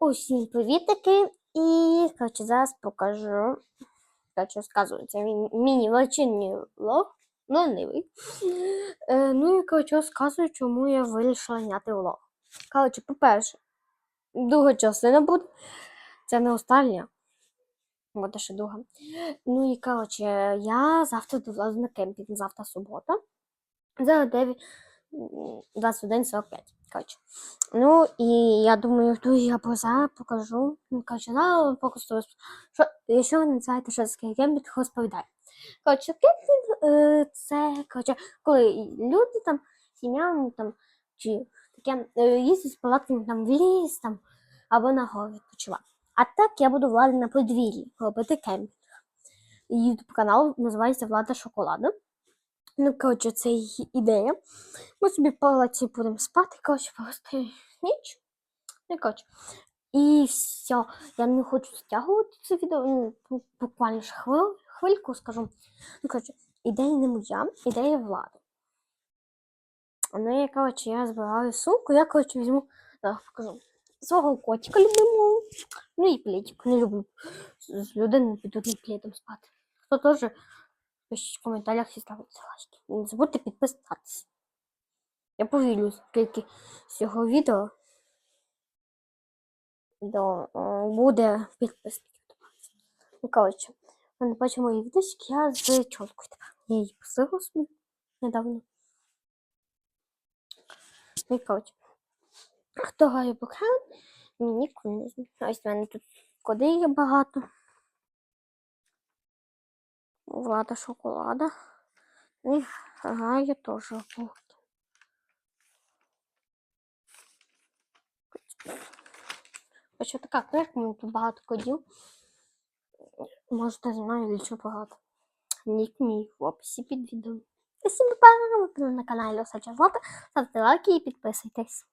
Усім привітики! І коротше, зараз покажу. Коротше, розказую, це міні-вечірній влог, ну ленивий. Е, ну і коротше, розказую, чому я вирішила зняти влог. Коротше, по-перше, друга частина буде. Це не остання. Буде ще друга. Ну і коротше, я завтра довлазу на кемпінг, завтра субота. Зараз 9, м, 21.45. Коротше. Ну, і я думаю, тут я поза покажу. Ну, коротше, зараз просто що, якщо ви не знаєте, що таке кемпінг, розповідаю. Це, коротше, коли люди там, сім'я, ну, там, чи таке, е, їздять з палатками там в ліс, там, або на гору відпочивати. А так я буду влади на подвір'ї робити кемпінг. Ютуб канал називається Влада Шоколада. Ну, коротше, це її ідея. Ми собі в палаці будемо спати, коротше, просто ніч. Ну, коротше. І все. Я не хочу стягувати це відео. Ну, буквально ж хвил, хвильку скажу. Ну, коротше, ідея не моя, ідея влади. Ну, я, коротше, я збираю сумку, я, коротше, візьму, зараз покажу. Свого котика любимого. Ну і плітку. Не люблю з людиною під одним пледом спати. Хто теж пишіть в коментарях і ставити лайки. Не забудьте підписатися. Я повірю, скільки з цього відео до, е, буде підписників. Ну, коротше, ви не бачите мої відосики, я з тепер. Я її посила собі недавно. Ну, коротше. Хто грає Бокхан, мені не знаю. Ось в мене тут коди є багато. Влада шоколада. І грає теж Бог. Хоча така книжка, мені тут багато кодів. Можете зі мною більше багато. Нік мій в описі під відео. Всім па-па! Ви на каналі Осача Злата. Ставте лайки і підписуйтесь.